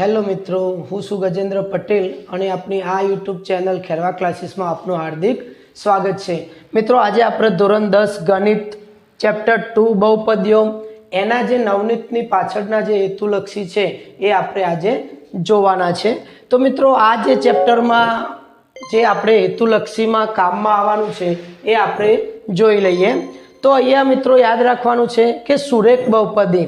Hello મિત્રો, હું છું ગજેન્દ્ર પટેલ અને આપણી આ યુટ્યુબ ચેનલ ખેરવા ક્લાસીસમાં આપનું હાર્દિક સ્વાગત છે. મિત્રો, આજે આપણે ધોરણ દસ ગણિત ચેપ્ટર ટુ બહુપદીઓ, એના જે નવનીતની પાછળના જે હેતુલક્ષી છે એ આપણે આજે જોવાના છે. તો મિત્રો, આ જે ચેપ્ટરમાં જે આપણે હેતુલક્ષીમાં કામમાં આવવાનું છે એ આપણે જોઈ લઈએ. તો અહીંયા મિત્રો યાદ રાખવાનું છે કે સુરેખ બહુપદી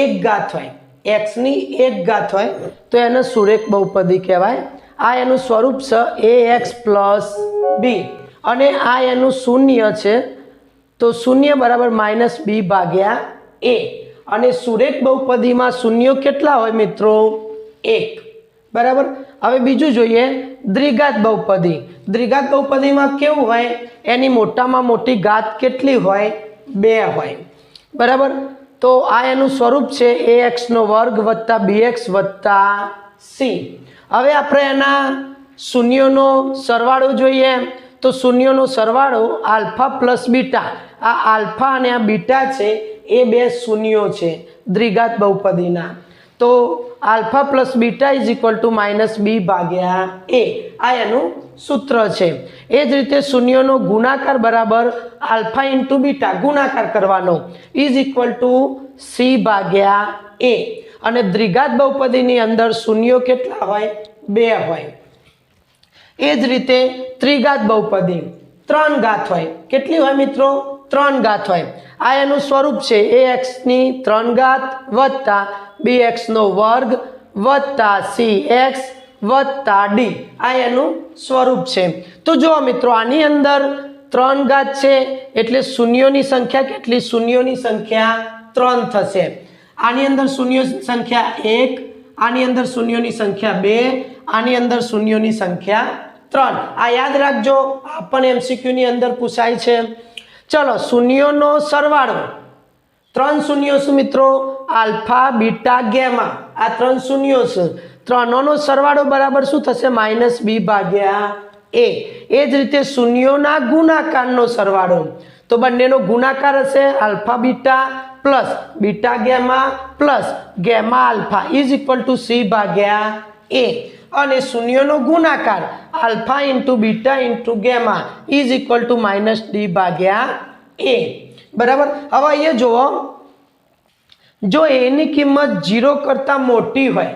એક ઘાત હોય. એક્સની એક ઘાત હોય, તો એને સુરેખ બહુપદી કહેવાય. આ એનું સ્વરૂપ છે એ એક્સ પ્લસ બી અને આ એનું શૂન્ય છે, તો શૂન્ય બરાબર માઇનસ બી ભાગ્યા એ અને સુરેખ બહુપદીમાં શૂન્યો કેટલા હોય મિત્રો? એક. બરાબર? હવે બીજું જોઈએ, દ્વિઘાત બહુપદી. દ્વિઘાત બહુપદીમાં કેવું હોય? એની મોટામાં મોટી ઘાત કેટલી હોય? બે હોય. બરાબર? તો આ એનું સ્વરૂપ છે એ એક્સનો વર્ગ વત્તા બી એક્સ વત્તા સી હવે આપણે એના શૂન્યોનો સરવાળો જોઈએ. તો શૂન્યોનો સરવાળો આલ્ફા પ્લસ બીટા. આ આલ્ફા અને આ બીટા છે એ બે શૂન્યો છે દ્વિઘાત બહુપદીના. તો alpha plus beta is equal to minus B ભાગ્યા એ. આ એનું સૂત્ર છે. એ જ રીતે શૂન્યનો ગુણાકાર બરાબર આલ્ફા ઇન્ટુ બીટા ગુણાકાર કરવાનો. ઇઝ ઇક્વલ ટુ સી ભાગ્યા એ. અને દ્વિઘાત બહુપદીની અંદર શૂન્યો કેટલા હોય? બે હોય. એ જ રીતે ત્રિઘાત બહુપદી, ત્રણ ગાથ હોય. કેટલી હોય મિત્રો? ત્રણ ગાથ હોય. આ એનું સ્વરૂપ છે એ એક્સની ત્રણ ઘાત વત્તા બી એક્સનો વર્ગ વત્તા સી એક્સ વત્તા ડી આ એનું સ્વરૂપ છે. તો જુઓ મિત્રો, આની અંદર ત્રણ ઘાત છે એટલે શૂન્યોની સંખ્યા કેટલી? શૂન્યોની સંખ્યા ત્રણ થશે. આની અંદર શૂન્યોની સંખ્યા એક, આની અંદર શૂન્યોની સંખ્યા બે, આની અંદર શૂન્યોની સંખ્યા ત્રણ. આ યાદ રાખજો, આ પણ એમસીક્યુની અંદર પૂછાય છે. ચલો શૂન્યોનો સરવાળો. ત્રણ શૂન્યો શું મિત્રો? Alpha, beta, gamma. આ ત્રણ શૂન્યો છે. ત્રણોનો સરવાળો બરાબર શું થશે? માઇનસ બી ભાગ્યા એ. એ જ રીતે શૂન્યોના ગુણાકારનો સરવાળો. તો બંનેનો ગુણાકાર હશે alpha, beta, plus. Beta, gamma, plus. Gamma, alpha. Is equal to C ભાગ્યા એ. અને શૂન્યનો ગુણાકાર. Alpha into beta into gamma is equal to minus D ભાગ્યા એ બરાબર? હવે અહીંયા જુઓ. જો એની કિંમત જીરો કરતાં મોટી હોય,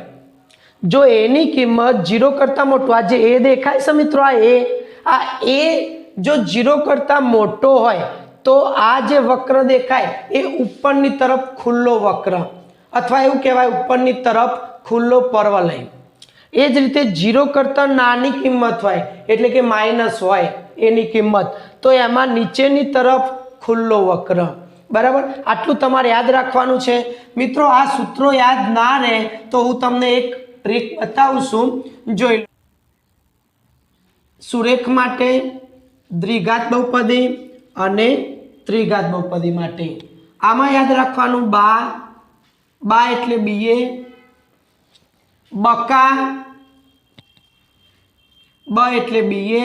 જો એની કિંમત જીરો કરતાં મોટું, આ જે એ દેખાય છે મિત્રો, આ એ આ એ જો જીરો કરતાં મોટો હોય, તો આ જે વક્ર દેખાય એ ઉપરની તરફ ખુલ્લો વક્ર. અથવા એવું કહેવાય ઉપરની તરફ ખુલ્લો પર્વલય. એ જ રીતે જીરો કરતાં નાની કિંમત હોય, એટલે કે માઇનસ હોય એની કિંમત, તો એમાં નીચેની તરફ ખુલ્લો વક્ર. બરાબર? આટલું તમારે યાદ રાખવાનું છે. મિત્રો, આ સૂત્રો યાદ ના રહે તો હું તમને એક ટ્રીક બતાવું છું. જોઈ સુરેખ માટે, દ્વિઘાત બહુપદી અને ત્રિઘાત બહુપદી માટે. આમાં યાદ રાખવાનું બા બા એટલે બીએ બકા, બ એટલે બીએ,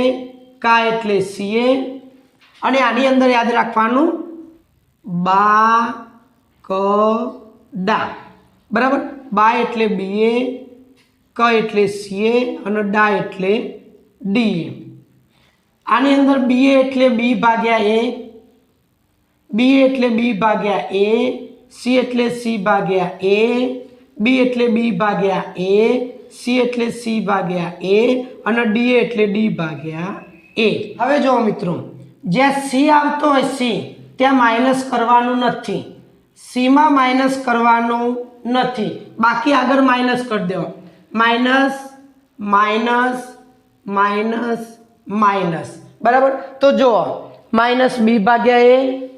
કા એટલે સીએ, અને આની અંદર યાદ રાખવાનું બા ક ડા બરાબર? બા એટલે બીએ, ક એટલે સીએ, અને ડા એટલે ડી આની અંદર બીએ એટલે બી ભાગ્યા એ, બી એટલે બી ભાગ્યા એ, સી એટલે સી ભાગ્યા એ બી એટલે બી ભાગ્યા એ, સી એટલે સી ભાગ્યા એ અને ડી એટલે ડી ભાગ્યા એ. હવે જુઓ મિત્રો, જ્યાં સી આવતો હોય સી, ત્યાં માઇનસ કરવાનું નથી. સીમાં માઇનસ કરવાનું નથી. બાકી આગળ માઇનસ કરી દેવા માઇનસ માઇનસ માઇનસ માઇનસ. બરાબર? તો જુઓ, માઇનસ બી ભાગ્યા એ,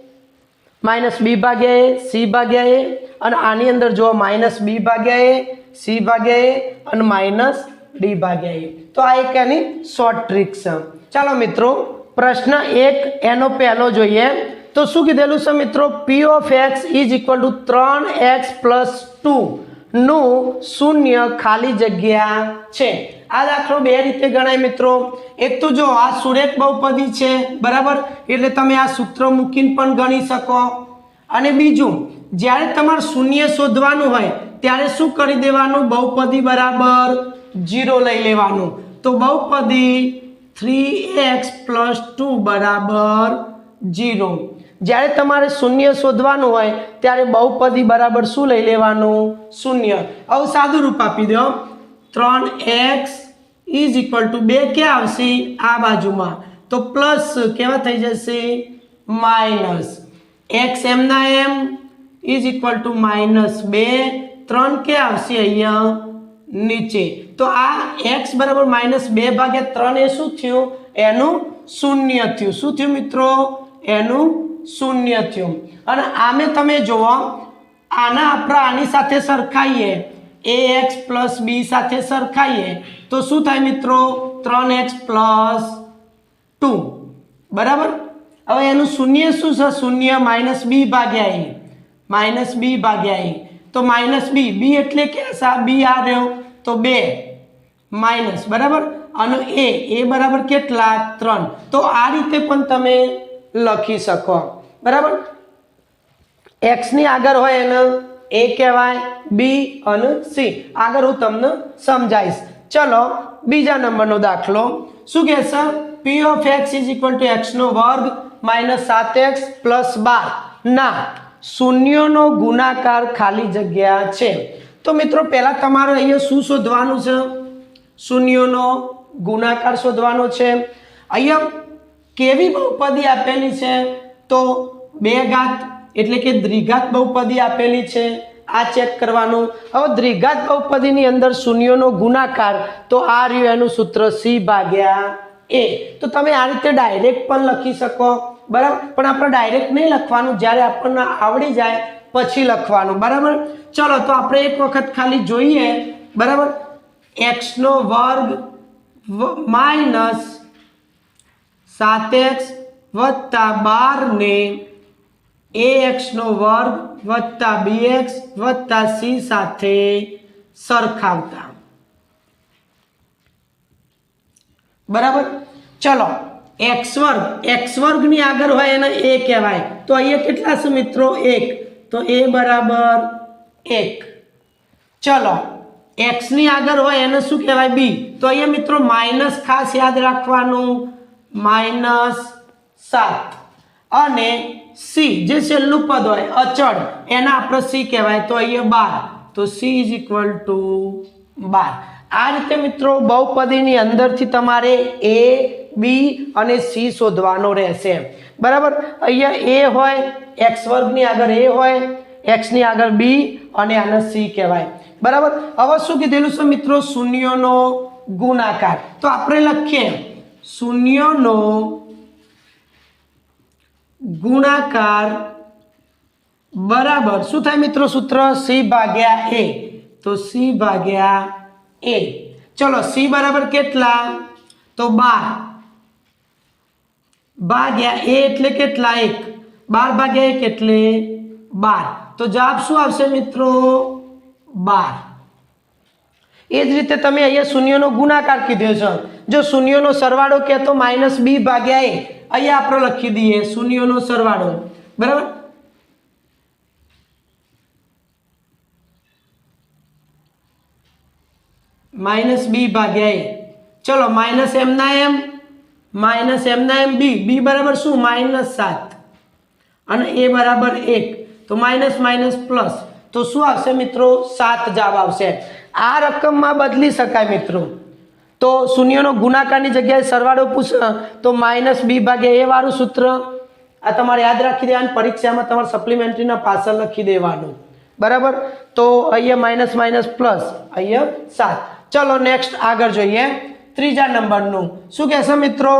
માઇનસ બી ભાગ્યા એ, સી ભાગ્યા એ અને આની અંદર જુઓ માઇનસ બી ભાગ્યા એ, સી ભાગ્યા એ અને માઇનસ ડી ભાગ્યા એ. તો આ એક એની શોર્ટ ટ્રીક છે. ચાલો મિત્રો, પ્રશ્ન એક, એનો પહેલો જોઈએ. તો શું કીધેલું છે મિત્રો? P of X is equal to ત્રણ એક્સ પ્લસ ટુ નું શૂન્ય ખાલી જગ્યા છે. આ દાખલો બે રીતે ગણાય મિત્રો. એક તો જો આ સુરેખ બહુપદી છે, બરાબર? એટલે તમે આ સૂત્ર મૂકીને પણ ગણી શકો. અને બીજું જ્યારે તમારે શૂન્ય શોધવાનું હોય, ત્યારે શું કરી દેવાનું? બહુપદી બરાબર જીરો લઈ લેવાનું. તો બહુપદી થ્રી એક્સ પ્લસ ટુ બરાબર જીરો. જ્યારે તમારે શૂન્ય શોધવાનું હોય, ત્યારે બહુપદી બરાબર શું લઈ લેવાનું? શૂન્ય. આવું સાદું રૂપ આપી દો. ત્રણ એક્સ ઇઝ ઇક્વલ ટુ બે ક્યાં આવશે? આ બાજુમાં. તો પ્લસ કેવા થઈ જશે? માઇનસ. એક્સ એમના એમ? ઇઝ ઇક્વલ ટુ માઇનસ બે ત્રણ કે આવશે અહીંયા નીચે. તો આ એક્સ બરાબર માઇનસ બે ભાગ્યા ત્રણ એ શું થયું? એનું શૂન્ય થયું. શું થયું મિત્રો? એનું શૂન્ય થયું. અને આમે તમે જુઓ, આના આપણે આની સાથે સરખાઈએ. એ એક્સ પ્લસ બી સાથે સરખાઈએ. તો શું થાય મિત્રો? ત્રણ એક્સ પ્લસ ટુ બરાબર? હવે એનું શૂન્ય શું છે? શૂન્ય માઇનસ બી ભાગ્યા એ. માઇનસ બી ભાગ્યા એ તો માઇનસ બી બી એટલે કે સા બી આ રહ્યો, તો બે. માઇનસ, બરાબર? અને એ એ બરાબર કેટલા? ત્રણ. તો આ રીતે પણ તમે લખી શકો. બરાબર? એક્સની આગળ હોય એને એ કહેવાય બી અને સી આગળ હું તમને સમજાવીશ. ચલો, બીજા નંબરનો દાખલો. શું કહેશે P of X is equal to એક્સનો વર્ગ માઇનસ સાત એક્સ પ્લસ બાર. ના. શૂન્યનો ગુણાકાર ખાલી જગ્યા છે. તો મિત્રો, પહેલાં તમારે અહીંયા શું શોધવાનું છે? શૂન્યનો ગુણાકાર શોધવાનો છે. અહીંયા કેવી બહુપદી આપેલી છે? તો બે ઘાત એટલે કે દ્વિઘાત બહુપદી આપેલી છે. આ ચેક કરવાનું. હવે દ્વિઘાત બહુપદીની અંદર શૂન્યનો ગુણાકાર, તો આ રહ્યું એનું સૂત્ર સી ભાગ્યા એ. તો તમે આ રીતે ડાયરેક્ટ પણ લખી શકો. બરાબર? પણ આપણે ડાયરેક્ટ નહીં લખવાનું. જ્યારે આપણને આવડી જાય, પછી લખવાનું. બરાબર? ચલો, તો આપણે એક વખત ખાલી જોઈએ. બરાબર? એક્સનો વર્ગ માઇનસ સાત એક્સ વત્તા બારને એ એક્સનો વર્ગ વત્તા બી એક્સ વત્તા સી સાથે સરખાવતા. બરાબર? ચલો એક્સ વર્ગ. એક્સ વર્ગની આગળ હોય એને એ કહેવાય. તો અહીંયા કેટલા છે મિત્રો? એક. તો એ બરાબર એક. ચલો. એક્સની આગળ હોય એને શું કહેવાય? બી તો અહીંયા મિત્રો માઇનસ ખાસ યાદ રાખવાનું. માઇનસ સાત. અને સી જે છેલ્લું પદ હોય, અચળ, એના આપણે સી કહેવાય. તો અહીંયા બાર. તો સી ઇઝ ઇક્વલ ટુ બાર. આ રીતે મિત્રો બહુપદીની અંદરથી તમારે એ, બી અને સી શોધવાનો રહેશે. બરાબર? અહીંયા એ હોય એક્સ વર્ગની આગળ એ હોય એક્સની આગળ બી અને આને સી કહેવાય. બરાબર? હવે શું કીધેલું છે મિત્રો? શૂન્યનો ગુણાકાર. તો આપણે લખીએ. શૂન્યનો ગુણાકાર બરાબર. શું થાય મિત્રો? સૂત્ર સી ભાગ્યા એ. તો સી ભાગ્યા એ ચલો સી બરાબર કેટલા? તો બાર. ભાગ્યા એ એટલે કેટલા? એક. બાર ભાગ્યા એક એટલે બાર. તો જવાબ શું આવશે મિત્રો? બાર. એ જ રીતે તમે અહીંયા શૂન્યનો ગુણાકાર કીધો છે. જો શૂન્યનો સરવાળો કહે તો માઇનસ બી ભાગ્યા એ અહીંયા આપણે લખી દઈએ શૂન્યનો સરવાળો. બરાબર? માઇનસ બી ભાગ્યા એ. ચલો, માઇનસ એમના એમ, માઇનસ એમના એમ બી. બી બરાબર શું? માઇનસ સાત. અને એ બરાબર એક. તો માઇનસ માઇનસ પ્લસ. તો શું આવશે મિત્રો? સાત જવાબ આવશે. આ રકમમાં બદલી શકાય મિત્રો. તો શૂન્યનો ગુણાકારની જગ્યાએ સરવાળો પૂછ, તો માઇનસ બી ભાગ્યા એ વાળું સૂત્ર. આ તમારે યાદ રાખી દેવાનું. પરીક્ષામાં તમારે સપ્લિમેન્ટરીના પાછળ લખી દેવાનું. બરાબર? તો અહીંયા માઇનસ માઇનસ પ્લસ, અહીંયા સાત. ચલો નેક્સ્ટ આગળ જોઈએ. ત્રીજા નંબરનું. શું કહેશે મિત્રો?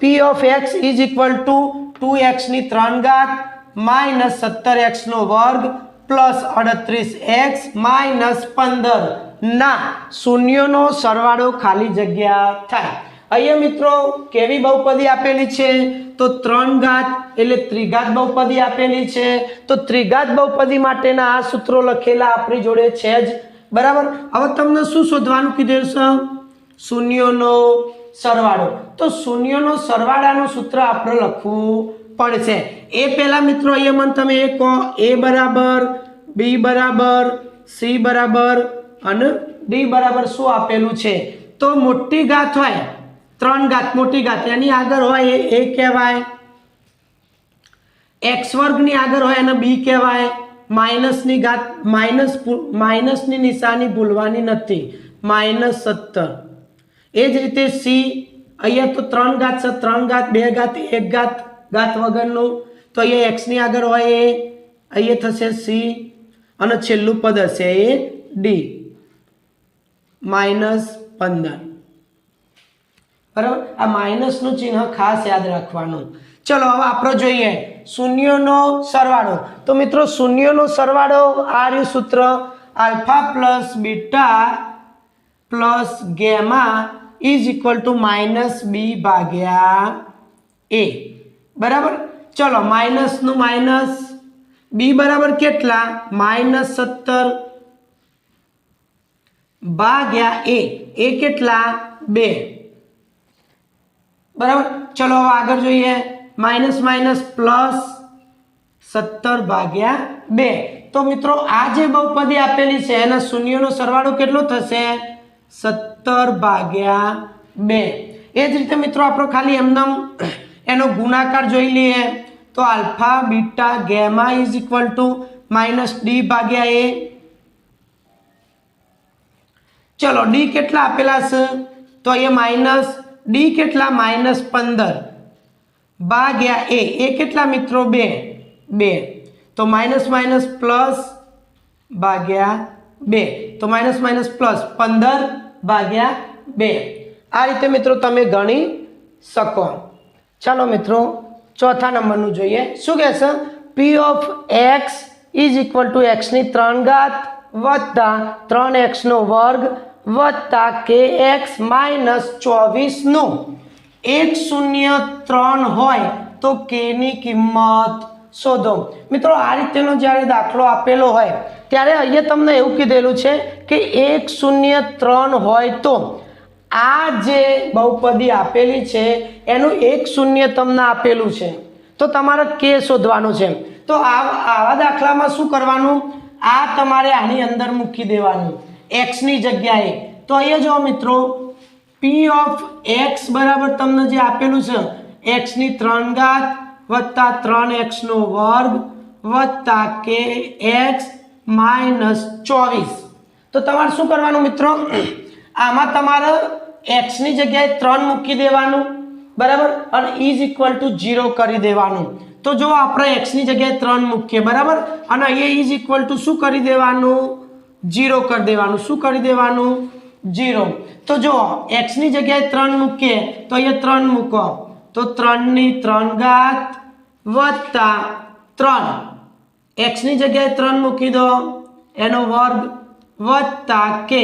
P of X is equal to two એક્સની ત્રણ ઘાત માઇનસ સત્તર એક્સનો વર્ગ પ્લસ અડત્રીસ એક્સ માઇનસ પંદર. ના, શૂન્યનો સરવાળો ખાલી જગ્યા થાય. અહીંયા મિત્રો, કેવી બહુપદી આપેલી છે? તો ત્રણ ઘાત એટલે ત્રિઘાત બહુપદી આપેલી છે. તો ત્રિઘાત બહુપદી માટેના આ સૂત્રો લખેલા આપણી જોડે છે જ બરાબર? હવે તમને શું શોધવાનું કીધું છે શૂન્યનો સરવાળો. તો શૂન્યનો સરવાળાનું સૂત્ર આપણે લખવું પડશે. એ પહેલાં મિત્રો અહીંયા મને તમે એ કહો, એ બરાબર, બી બરાબર, સી બરાબર અને ડી બરાબર શું આપેલું છે? તો મોટી ઘાત હોય, ત્રણ ઘાત, મોટી ઘાત, એની આગળ હોય એ કહેવાય. એક્સ વર્ગની આગળ હોય એને બી કહેવાય. માઇનસની ઘાત માઇનસ માઇનસની નિશાની ભૂલવાની નથી માઇનસ સત્તર એ જ રીતે સી અહીંયા તો ત્રણ ઘાત છે, ત્રણ ઘાત, બે ઘાત, એક ઘાત ઘાત વગરનું. તો અહીંયા એક્સની આગળ હોય એ, અહીંયા થશે સી અને છેલ્લું પદ હશે એ ડી માઇનસ પંદર. બરાબર? આ માઇનસનું ચિહ્ન ખાસ યાદ રાખવાનું. ચલો, હવે આપણો જોઈએ. શૂન્યનો સરવાળો. તો મિત્રો, શૂન્યનો સરવાળો આ રહ્યું સૂત્ર alpha plus beta plus gamma is equal to minus B ભાગ્યા એ. બરાબર? ચલો, માઇનસનું માઇનસ બી બરાબર કેટલા? માઇનસ સત્તર ભાગ્યા એ. એ કેટલા? બે. બરાબર? ચલો, હવે આગળ જોઈએ. માઇનસ માઇનસ પ્લસ સત્તર ભાગ્યા બે. તો મિત્રો, આ જે બહુપદી આપેલી છે, એના શૂન્યનો સરવાળો કેટલો થશે? સત્તર ભાગ્યા બે. એ જ રીતે મિત્રો, આપણો ખાલી એમનામ એનો ગુણાકાર જોઈ લઈએ. તો alpha, beta, gamma is equal to minus D ભાગ્યા એ. ચલો, ડી કેટલા આપેલા છે? તો અહીંયા માઇનસ, ડી કેટલા? માઇનસ પંદર. ભાગ્યા એ. એ કેટલા મિત્રો? બે. બે. તો માઇનસ માઇનસ પ્લસ ભાગ્યા બે. તો માઇનસ માઇનસ પ્લસ પંદર ભાગ્યા બે. આ રીતે મિત્રો તમે ગણી શકો. ચાલો મિત્રો, ચોથા નંબરનું જોઈએ. શું કહેશે? P of X is equal to એક્સની ત્રણ ઘાત વત્તા ત્રણ એક્સનો વર્ગ વત્તા કે એક્સ માઇનસ ચોવીસનું. એક શૂન્ય ત્રણ હોય તો કેની કિંમત શોધો. મિત્રો, આ રીતેનો જ્યારે દાખલો આપેલો હોય, ત્યારે અહીંયા તમને એવું કીધેલું છે કે એક શૂન્ય ત્રણ હોય તો આ જે બહુપદી આપેલી છે, એનું એક શૂન્ય તમને આપેલું છે. તો તમારે કે શોધવાનું છે તો આવા દાખલામાં શું કરવાનું? આ તમારે આની અંદર મૂકી દેવાનું. એક્સની જગ્યાએ. તો અહીંયા જો મિત્રો પી ઓફ એક્સ બરાબર તમને જે આપેલું છે એક્સની ત્રણ ઘાત વત્તા ત્રણ એક્સનો વર્ગ વત્તા કે એક્સ માઇનસ ચોવીસ. તો તમારે શું કરવાનું મિત્રો? આમાં તમારે એક્સની જગ્યાએ ત્રણ મૂકી દેવાનું, બરાબર? અને ઇઝ ઇક્વલ ટુ ઝીરો કરી દેવાનું. તો જો આપણે એક્સની જગ્યાએ ત્રણ મૂકીએ, બરાબર? અને અહીંયા ઇઝ ઇક્વલ ટુ શું કરી દેવાનું? ઝીરો કરી દેવાનું. શું કરી દેવાનું? ઝીરો તો જો એક્સની જગ્યાએ ત્રણ મૂકીએ, તો અહીંયા ત્રણ મૂકો. તો ત્રણની ત્રણ ઘાત વત્તા ત્રણ. એક્સની જગ્યાએ ત્રણ મૂકી દો, એનો વર્ગ વત્તા કે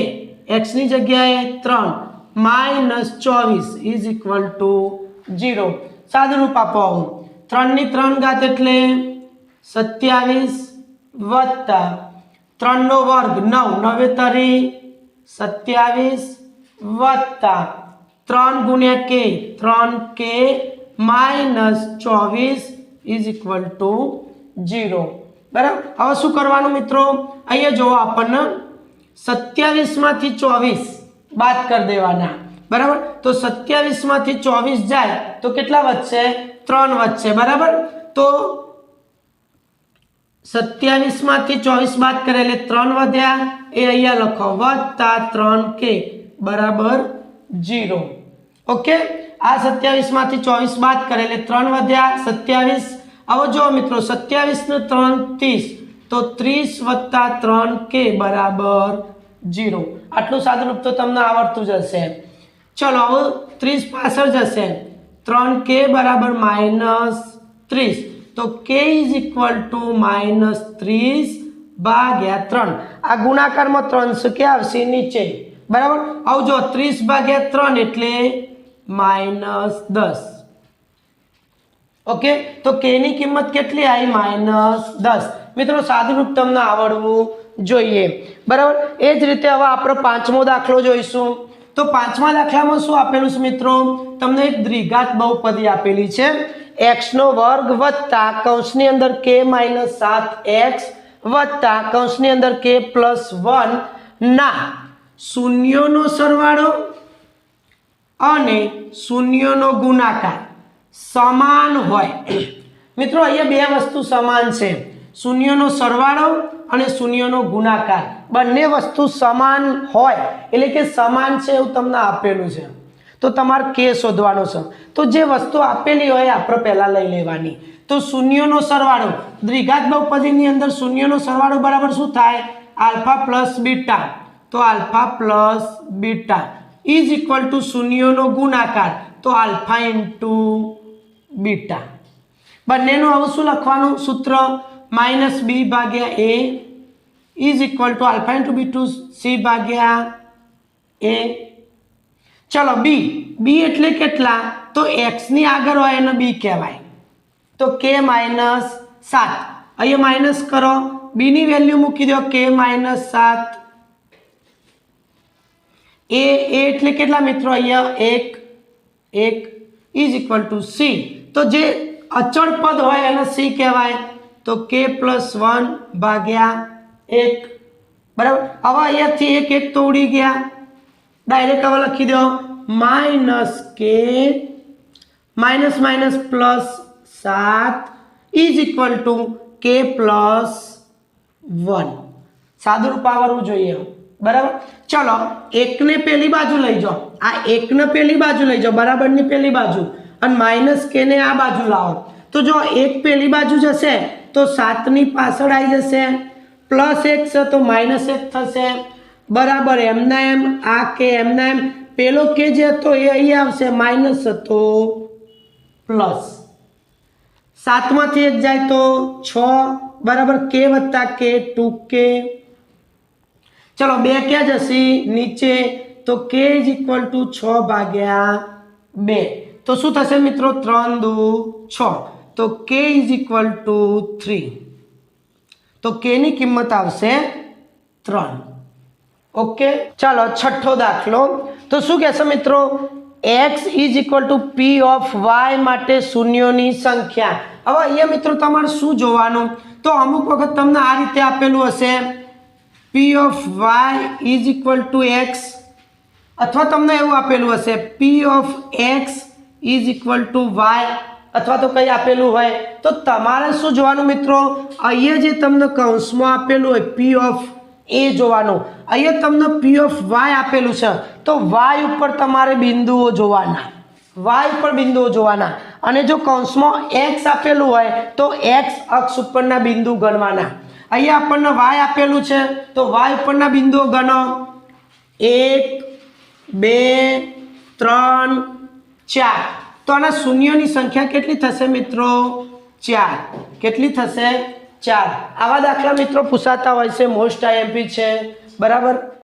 એક્સની જગ્યાએ ત્રણ. માઇનસ ચોવીસ ઇઝ ઇક્વલ ટુ ઝીરો સાદુરૂપ આપો આવું. ત્રણની ત્રણ ઘાત એટલે સત્યાવીસ વત્તા ત્રણનો વર્ગ નવ. નવે તરી સત્યાવીસ વત્તા ત્રણ ગુણ્યા કે, ત્રણ કે માઇનસ ચોવીસ ઇઝ ઇક્વલ ટુ ઝીરો. બરાબર? હવે શું કરવાનું મિત્રો? અહીંયા જુઓ આપણને સત્યાવીસમાંથી ચોવીસ બાદ કરી દેવાના. બરાબર? તો સત્યાવીસમાંથી ચોવીસ જાય તો કેટલા વધશે? ત્રણ વધશે. બરાબર? તો સત્યાવીસમાંથી ચોવીસ બાદ કરે એટલે ત્રણ વધ્યા. એ અહીંયા લખો વત્તા ત્રણ કે બરાબર જીરો. ઓકે? આ સત્યાવીસમાંથી ચોવીસ બાદ કરે, એટલે ત્રણ વધ્યા સત્યાવીસ. આવો જો મિત્રો, સત્યાવીસને ત્રણ ત્રીસ. તો ત્રીસ વત્તા ત્રણ કે બરાબર જીરો. આટલું સાદું રૂપ તો તમને આવડતું જ હશે. ચલો હવે ત્રીસ પાછળ જશે. ત્રણ કે બરાબર માઇનસ ત્રીસ. તો કે ઇઝ ઇક્વલ ટુ માઇનસ ત્રીસ ભાગ્યા ત્રણ. આ ગુણાકારમાં ત્રણ કે આવશે? નીચે. બરાબર? આવજો, ત્રીસ ભાગ્યા ત્રણ એટલે માઇનસ દસ. ઓકે? તો કેની કિંમત કેટલી આવી માઇનસ દસ. મિત્રો, સાદુરૂપ તમને આવડવું જોઈએ. બરાબર? એ જ રીતે હવે આપણે પાંચમો દાખલો જોઈશું. તો પાંચમા દાખલામાં શું આપેલું છે મિત્રો? તમને એક દ્વિઘાત બહુપદી આપેલી છે. એક્સનો વર્ગ વત્તા કૌંસની અંદર કે માઇનસ સાત એક્સ વત્તા કૌંસની અંદર કે પ્લસ વન ના શૂન્યોનો સરવાળો અને શૂન્યનો ગુણાકાર સમાન હોય. મિત્રો, અહીંયા બે વસ્તુ સમાન છે. શૂન્યનો સરવાળો અને શૂન્યનો ગુણાકાર. બંને વસ્તુ સમાન હોય. એટલે કે સમાન છે એવું તમને આપેલું છે. તો તમારે કે શોધવાનો છે. તો જે વસ્તુ આપેલી હોય આપણે પહેલાં લઈ લેવાની. તો શૂન્યનો સરવાળો, દ્વિઘાત બહુપદીની અંદર શૂન્યનો સરવાળો બરાબર શું થાય? Alpha plus beta. તો alpha plus beta is equal to શૂન્યનો ગુણાકાર. તો આલ્ફા ઇન્ટુ બીટા. બંનેનું હવે શું લખવાનું? સૂત્ર માઇનસ બી ભાગ્યા A is equal to alpha into B to C ભાગ્યા એ ચલો બી બી એટલે કેટલા? તો એક્સની આગળ હોય એને બી કહેવાય. તો કે માઇનસ સાત. અહીંયા માઇનસ કરો. બીની વેલ્યુ મૂકી દો. કે માઇનસ સાત. એ એટલે કેટલા મિત્રો અહીંયા? એક. એક ઇઝ ઇક્વલ ટુ સી તો જે અચળ પદ હોય એને સી કહેવાય. તો કે પ્લસ વન ભાગ્યા એક. બરાબર? હવે અહીંયાથી એક એક તો ઉડી ગયા. ડાયરેક્ટ હવે લખી દો. Minus K minus minus plus સાત is equal to K plus one સાદું રૂપ જોઈએ. બરાબર? ચલો, એકને પેલી બાજુ લઈ જાઓ. આ એકને પેલી બાજુ લઈ જાઓ, બરાબરની પેલી બાજુ. અને માઇનસ કેને આ બાજુ લાવો. તો જો એક પેલી બાજુ જશે, તો સાતની પાછળ આવી જશે. પ્લસ એક છે, તો માઇનસ એક થશે. બરાબર, એમના એમ, આ કે એમના એમ. પેલો કે જે હતો, એ અહીં આવશે માઇનસ હતો પ્લસ સાતમાંથી એક જાય તો છ, બરાબર, કે વત્તા કે ટુ કે. ચલો, બે ક્યાં જશે? નીચે. તો કે ઇઝ ઇક્વલ ટુ છ ભાગ્યા બે. તો શું થશે મિત્રો? ત્રણ દુ છ. તો કે ઇઝ ઇક્વલ ટુ થ્રી તો કેની કિંમત આવશે ત્રણ. ઓકે, ચાલો છઠ્ઠો દાખલો. તો શું કહેશે મિત્રો? X is equal to P of Y માટે શૂન્યોની સંખ્યા. હવે અહીંયા મિત્રો તમારે શું જોવાનું? તો અમુક વખત તમને આ રીતે આપેલું હશે. P of Y is equal to X અથવા તમને એવું આપેલું હશે. P of X is equal to Y અથવા તો કંઈ આપેલું હોય. તો તમારે શું જોવાનું મિત્રો? અહીંયા જે તમને કૌંસમાં આપેલું હોય પી ઓફ એ જોવાનું. અહીંયા તમને પી ઓફ વાય આપેલું છે. તો વાય ઉપર તમારે બિંદુઓ જોવાના. વાય ઉપર બિંદુઓ જોવાના. અને જો કૌંસમાં એક્સ આપેલું હોય, તો એક્સ અક્ષ ઉપરના બિંદુ ગણવાના. અહીંયા આપણને વાય આપેલું છે, તો વાય ઉપરના બિંદુઓ ગણો. એક, બે, ત્રણ, ચાર. તો આના શૂન્યોની સંખ્યા કેટલી થશે મિત્રો? ચાર. કેટલી થશે? ચાર. આવા દાખલા મિત્રો પૂછાતા હોય છે. મોસ્ટ આઈએમપી છે. બરાબર?